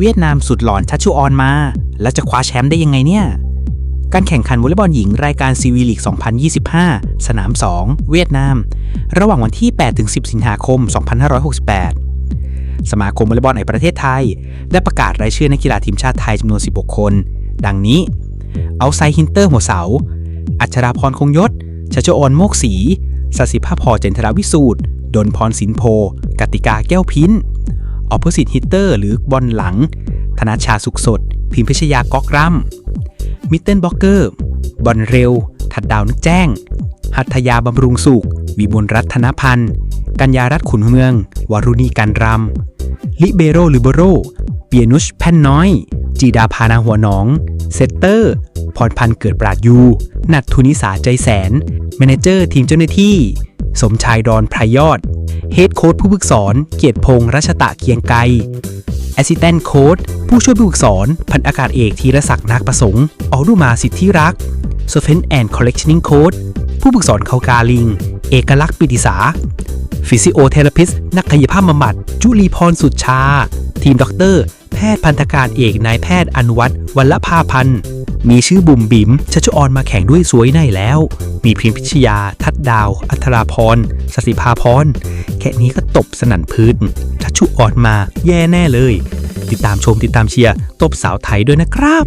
เวียดนามสุดหลอนชัชชุออนมา แล้วจะคว้าแชมป์ได้ยังไงเนี่ย การแข่งขันวอลเลย์บอลหญิงรายการซีวีลีก 2025 สนาม 2 เวียดนาม ระหว่างวันที่ 8-10 สิงหาคม 2568 สมาคมวอลเลย์บอลแห่งประเทศไทย ได้ประกาศรายชื่อนักกีฬาทีมชาติไทยจำนวน 16 คน ดังนี้ เอาไซฮินเตอร์หัวเสา อัชราพรคงยศชัชออนโมกศรีสศิภาพรเจนทราวิสูตรดนพรสินโพ กติกาแก้วพิน ออปเปอร์สิตฮิตเตอร์หรือบอลหลัง ธนาชาสุขสด พิมพิชยากอกรัมมิตเติลบล็อกเกอร์ บอลเร็ว ถัดดาวนึกแจ้ง หัตถยาบำรุงสุข วิบุลรัตนพันธ์ กัญญารัตน์ขุนเมืองวารุณีการรำ ลิเบโรลิเบโร เปียนุชแพ่นน้อย จีดาพานาหัวหนอง เซตเตอร์ พรพันธ์เกิดปราดยู นัททุนิสาใจแสน แมเนเจอร์ทีมเจ้าหน้าที่ สมชายดอนพรยอด เฮดโค้ดผู้ฝึกสอน เกียรติพงษ์รัชตะเคียงไกแอสซิ t ตนโค้ดผู้ช่วยผู้ฝึกสอน พันอากาศเอกธีรศักดิ์นักประสงค์ออรุมาสิทธิรักษ์ s o f e n and Collectioning Code ผู้ฝึกสอนเขากาลิง เอกลักษณ์ปิติสาฟิสิโอเทเลพิสนักกายภาพบำบัด จุลีพรสุดชา ทีมด็อกเตอร์ แพทย์พันธการเอกนายแพทย์อนุวัตรวัลภาพันธ์มีชื่อบุ๋มบิ๋มชัชออนมาแข่งด้วยสวยในแล้ว มีพิมพิชยา ทัดดาว อัธราพรสสิภาพรแค่นี้ก็ตบสนั่นพื้นชัชชุออนมาแย่แน่เลย ติดตามชมติดตามเชียร์ตบสาวไทยด้วยนะครับ